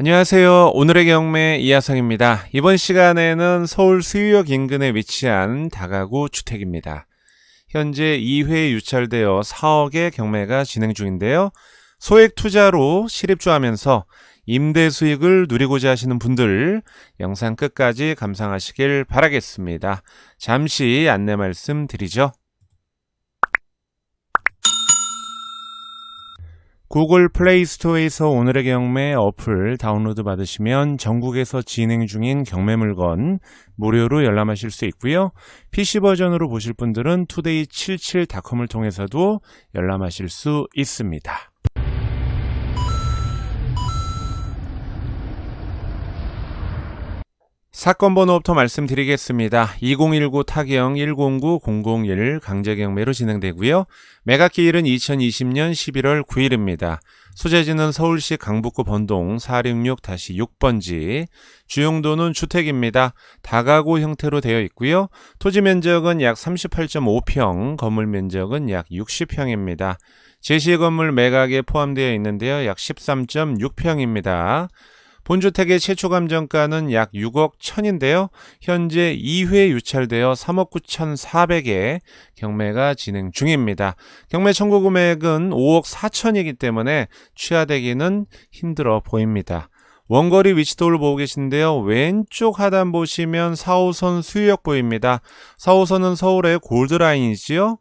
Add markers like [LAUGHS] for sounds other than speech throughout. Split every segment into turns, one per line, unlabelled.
안녕하세요. 오늘의 경매 이하성입니다. 이번 시간에는 서울 수유역 인근에 위치한 다가구 주택입니다. 현재 2회 유찰되어 4억의 경매가 진행 중인데요. 소액 투자로 실입주하면서 임대 수익을 누리고자 하시는 분들 영상 끝까지 감상하시길 바라겠습니다. 잠시 안내 말씀 드리죠. 구글 플레이 스토어에서 오늘의 경매 어플 다운로드 받으시면 전국에서 진행 중인 경매 물건 무료로 열람하실 수 있고요. PC 버전으로 보실 분들은 투데이77.com을 통해서도 열람하실 수 있습니다. 사건 번호부터 말씀드리겠습니다. 2019 타경 109001 강제경매로 진행되고요. 매각기일은 2020년 11월 9일입니다. 소재지는 서울시 강북구 번동 466-6번지. 주용도는 주택입니다. 다가구 형태로 되어 있고요. 토지 면적은 약 38.5평, 건물 면적은 약 60평입니다. 제시 건물 매각에 포함되어 있는데요. 약 13.6평입니다. 본주택의 최초 감정가는 약 6억 1000인데요. 현재 2회 유찰되어 3억 9,400에 경매가 진행 중입니다. 경매 청구 금액은 5억 4천이기 때문에 취하되기는 힘들어 보입니다. 원거리 위치도를 보고 계신데요. 왼쪽 하단 보시면 4호선 수유역 보입니다. 4호선은 서울의 골드라인이지요.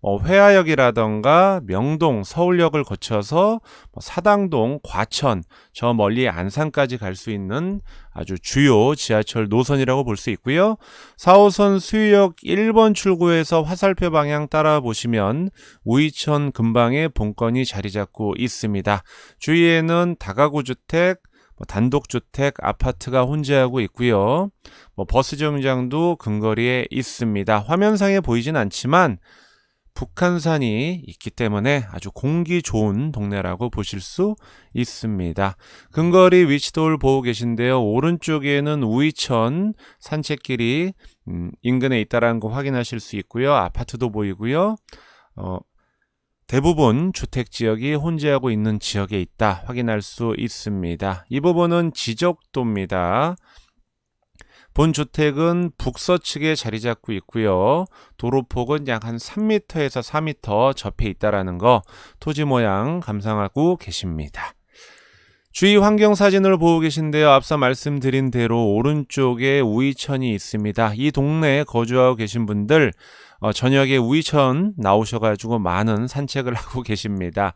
뭐 회화역이라던가 명동, 서울역을 거쳐서 뭐 사당동, 과천, 저 멀리 안산까지 갈 수 있는 아주 주요 지하철 노선이라고 볼 수 있고요. 4호선 수유역 1번 출구에서 화살표 방향 따라 보시면 우이천 근방에 본건이 자리 잡고 있습니다. 주위에는 다가구 주택, 뭐 단독주택, 아파트가 혼재하고 있고요. 뭐 버스 정류장도 근거리에 있습니다. 화면상에 보이진 않지만 북한산이 있기 때문에 아주 공기 좋은 동네라고 보실 수 있습니다. 근거리 위치도를 보고 계신데요. 오른쪽에는 우이천 산책길이 음, 인근에 있다라는 거 확인하실 수 있고요. 아파트도 보이고요. 어, 대부분 주택 지역이 혼재하고 있는 지역에 있다 확인할 수 있습니다. 이 부분은 지적도입니다. 본 주택은 북서측에 자리 잡고 있고요. 도로폭은 약 한 3m에서 4m 접해 있다라는 거 토지 모양 감상하고 계십니다. 주위 환경 사진을 보고 계신데요. 앞서 말씀드린 대로 오른쪽에 우이천이 있습니다. 이 동네에 거주하고 계신 분들 어, 저녁에 우이천 나오셔가지고 많은 산책을 [LAUGHS] 하고 계십니다.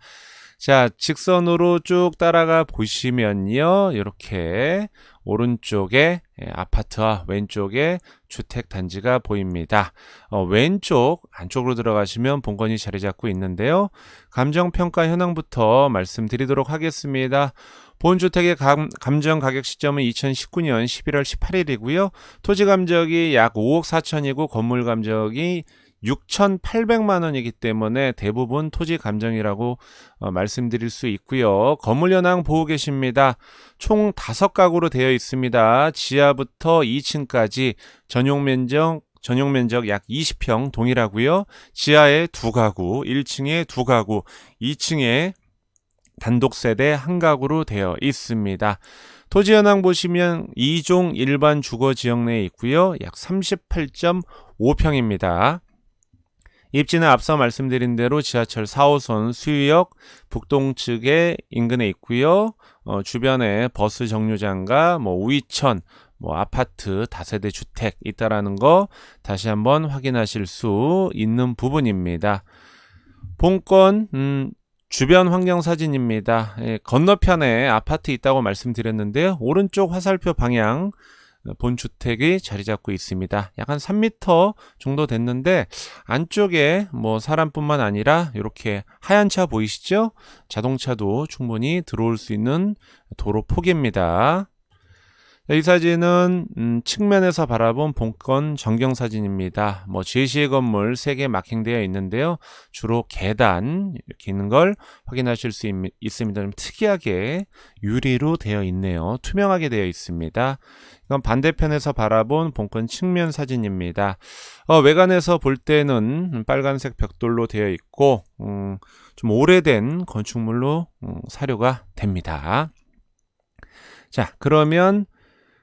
자, 직선으로 쭉 따라가 보시면요. 이렇게 오른쪽에 예, 아파트와 왼쪽에 주택 단지가 보입니다. 어, 왼쪽 안쪽으로 들어가시면 본건이 자리 잡고 있는데요. 감정평가 현황부터 말씀드리도록 하겠습니다. 본 주택의 감, 감정 가격 시점은 2019년 11월 18일이고요. 토지 감정이 약 5억 4천이고 건물 감정이 6,800만 원이기 때문에 대부분 토지 감정이라고 어, 말씀드릴 수 있고요. 건물 현황 보고 계십니다. 총 5가구로 되어 있습니다. 지하부터 2층까지 전용 면적 전용 면적 약 20평 동일하고요. 지하에 두 가구, 1층에 두 가구, 2층에 단독 세대 한 가구로 되어 있습니다. 토지 현황 보시면 2종 일반 주거 지역 내에 있고요. 약 38.5평입니다. 입지는 앞서 말씀드린 대로 지하철 4호선 수유역 북동측에 인근에 있고요. 어, 주변에 버스 정류장과 뭐 우이천, 뭐 아파트, 다세대 주택 있다라는 거 다시 한번 확인하실 수 있는 부분입니다. 본건 음, 주변 환경 사진입니다. 예, 건너편에 아파트 있다고 말씀드렸는데요. 오른쪽 화살표 방향 본 주택이 자리 잡고 있습니다. 약 한 3m 정도 됐는데 안쪽에 뭐 사람뿐만 아니라 이렇게 하얀 차 보이시죠? 자동차도 충분히 들어올 수 있는 도로 폭입니다. 이 사진은 음, 측면에서 바라본 본건 전경 사진입니다. 뭐 제시의 건물 3개 마킹되어 있는데요. 주로 계단 이렇게 있는 걸 확인하실 수 있, 있습니다. 좀 특이하게 유리로 되어 있네요. 투명하게 되어 있습니다. 이건 반대편에서 바라본 본건 측면 사진입니다. 어, 외관에서 볼 때는 빨간색 벽돌로 되어 있고 음, 좀 오래된 건축물로 음, 사료가 됩니다. 자, 그러면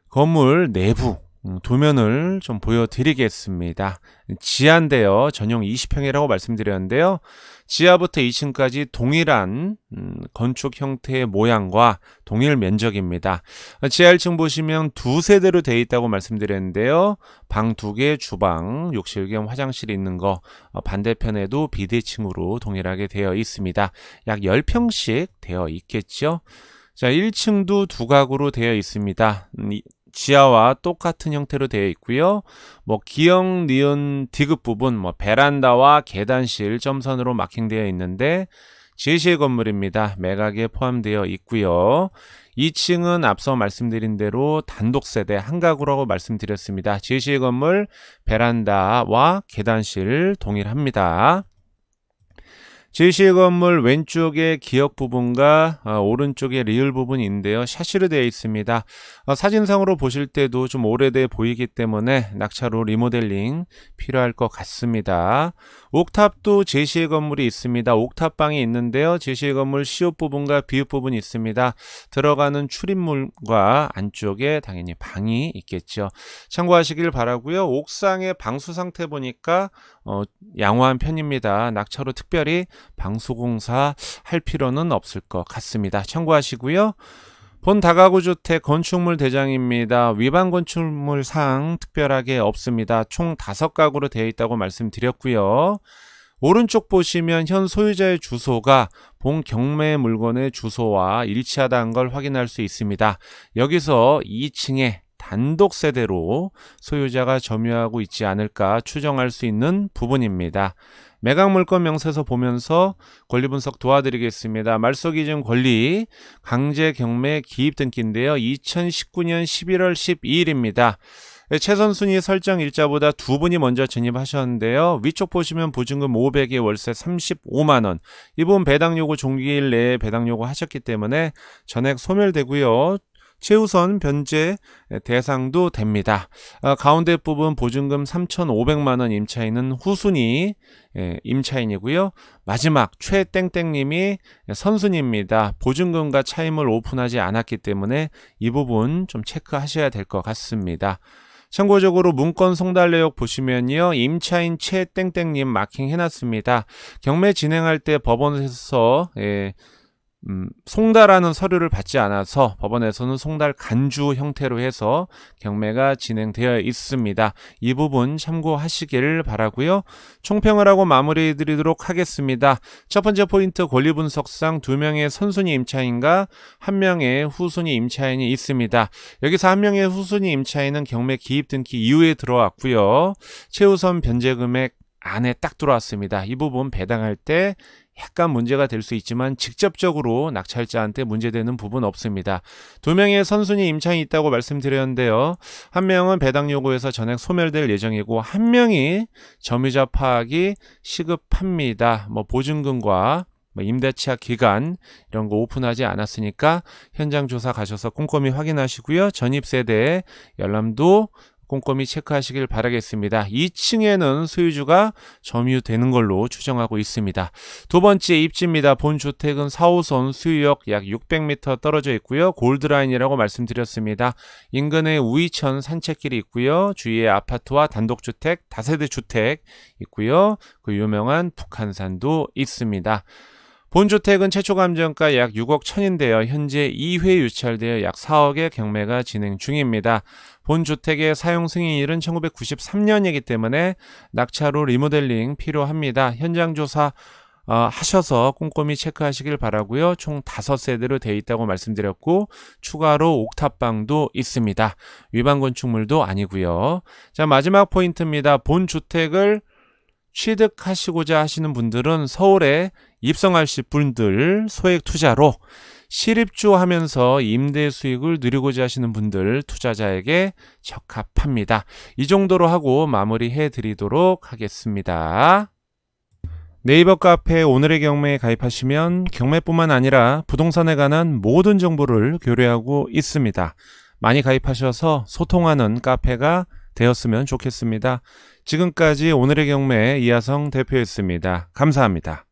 건물 내부 음, 도면을 좀 보여드리겠습니다. 지하인데요. 전용 20평이라고 말씀드렸는데요. 지하부터 2층까지 동일한 음, 건축 형태의 모양과 동일 면적입니다. 지하 1층 보시면 두 세대로 되어 있다고 말씀드렸는데요. 방 두 개, 주방, 욕실 겸 화장실이 있는 거 어, 반대편에도 비대칭으로 동일하게 되어 있습니다. 약 10평씩 되어 있겠죠. 자, 1층도 두 가구로 되어 있습니다. 지하와 똑같은 형태로 되어 있고요. 뭐 기역, 니은, 디귿 부분, 뭐 베란다와 계단실 점선으로 마킹되어 있는데 제시의 건물입니다. 매각에 포함되어 있고요. 2층은 앞서 말씀드린 대로 단독 세대 한 가구라고 말씀드렸습니다. 제시의 건물 베란다와 계단실 동일합니다. 제시의 건물 왼쪽에 기역 부분과 어, 오른쪽에 리을 부분이 있는데요. 샤시로 되어 있습니다. 어, 사진상으로 보실 때도 좀 오래돼 보이기 때문에 낙차로 리모델링 필요할 것 같습니다. 옥탑도 제시의 건물이 있습니다. 옥탑방이 있는데요. 제시의 건물 시옷 부분과 비읍 부분이 있습니다. 들어가는 출입물과 안쪽에 당연히 방이 있겠죠. 참고하시길 바라고요. 옥상의 방수 상태 보니까 어, 양호한 편입니다. 낙차로 특별히 방수공사 할 필요는 없을 것 같습니다. 참고하시고요. 본 다가구 주택 건축물 대장입니다. 위반 건축물 사항 특별하게 없습니다. 총 다섯 가구로 되어 있다고 말씀드렸고요. 오른쪽 보시면 현 소유자의 주소가 본 경매 물건의 주소와 일치하다는 걸 확인할 수 있습니다. 여기서 2층에 단독 세대로 소유자가 점유하고 있지 않을까 추정할 수 있는 부분입니다. 매각 물건 명세서 보면서 권리 분석 도와드리겠습니다. 말소 기준 권리 강제 경매 기입 등기인데요. 2019년 11월 12일입니다. 최선 순위 설정 일자보다 두 분이 먼저 진입하셨는데요. 위쪽 보시면 보증금 500에 월세 35만 원. 이분 배당 요구 종기일 내에 배당 요구 하셨기 때문에 전액 소멸되고요. 최우선 변제 대상도 됩니다. 아, 가운데 부분 보증금 3,500만 원 임차인은 후순위 예, 임차인이고요. 마지막 최땡땡님이 선순위입니다. 보증금과 차임을 오픈하지 않았기 때문에 이 부분 좀 체크하셔야 될 것 같습니다. 참고적으로 문건 송달 내역 보시면요. 임차인 최땡땡님 마킹 해놨습니다. 경매 진행할 때 법원에서 예, 음, 송달하는 서류를 받지 않아서 법원에서는 송달 간주 형태로 해서 경매가 진행되어 있습니다. 이 부분 참고하시길 바라고요. 총평을 하고 마무리 드리도록 하겠습니다. 첫 번째 포인트 권리 분석상 두 명의 선순위 임차인과 한 명의 후순위 임차인이 있습니다. 여기서 한 명의 후순위 임차인은 경매 기입 등기 이후에 들어왔고요. 최우선 변제 금액 안에 딱 들어왔습니다. 이 부분 배당할 때 약간 문제가 될 수 있지만 직접적으로 낙찰자한테 문제되는 부분 없습니다. 두 명의 선순위 임차인이 있다고 말씀드렸는데요. 한 명은 배당 요구에서 전액 소멸될 예정이고 한 명이 점유자 파악이 시급합니다. 뭐 보증금과 뭐 임대 취약 기간 이런 거 오픈하지 않았으니까 현장 조사 가셔서 꼼꼼히 확인하시고요. 전입 세대 열람도 꼼꼼히 체크하시길 바라겠습니다. 2층에는 소유주가 점유되는 걸로 추정하고 있습니다. 두 번째 입지입니다. 본 주택은 4호선 수유역 약 600m 떨어져 있고요. 골드라인이라고 말씀드렸습니다. 인근에 우이천 산책길이 있고요. 주위에 아파트와 단독주택, 다세대 주택 있고요. 그 유명한 북한산도 있습니다. 본주택은 최초 감정가 약 6억 천인데요. 현재 2회 유찰되어 약 4억의 경매가 진행 중입니다. 본주택의 사용 승인일은 1993년이기 때문에 낙차로 리모델링 필요합니다. 현장 조사 어, 하셔서 꼼꼼히 체크하시길 바라고요. 총 5세대로 되어 있다고 말씀드렸고 추가로 옥탑방도 있습니다. 위반 건축물도 아니고요. 자, 마지막 포인트입니다. 본 주택을 취득하시고자 하시는 분들은 서울에 입성하실 분들 소액 투자로 실입주 하면서 임대 수익을 누리고자 하시는 분들 투자자에게 적합합니다. 이 정도로 하고 마무리해 드리도록 하겠습니다. 네이버 카페 오늘의 경매에 가입하시면 경매뿐만 아니라 부동산에 관한 모든 정보를 교류하고 있습니다. 많이 가입하셔서 소통하는 카페가 되었으면 좋겠습니다. 지금까지 오늘의 경매 이하성 대표였습니다. 감사합니다.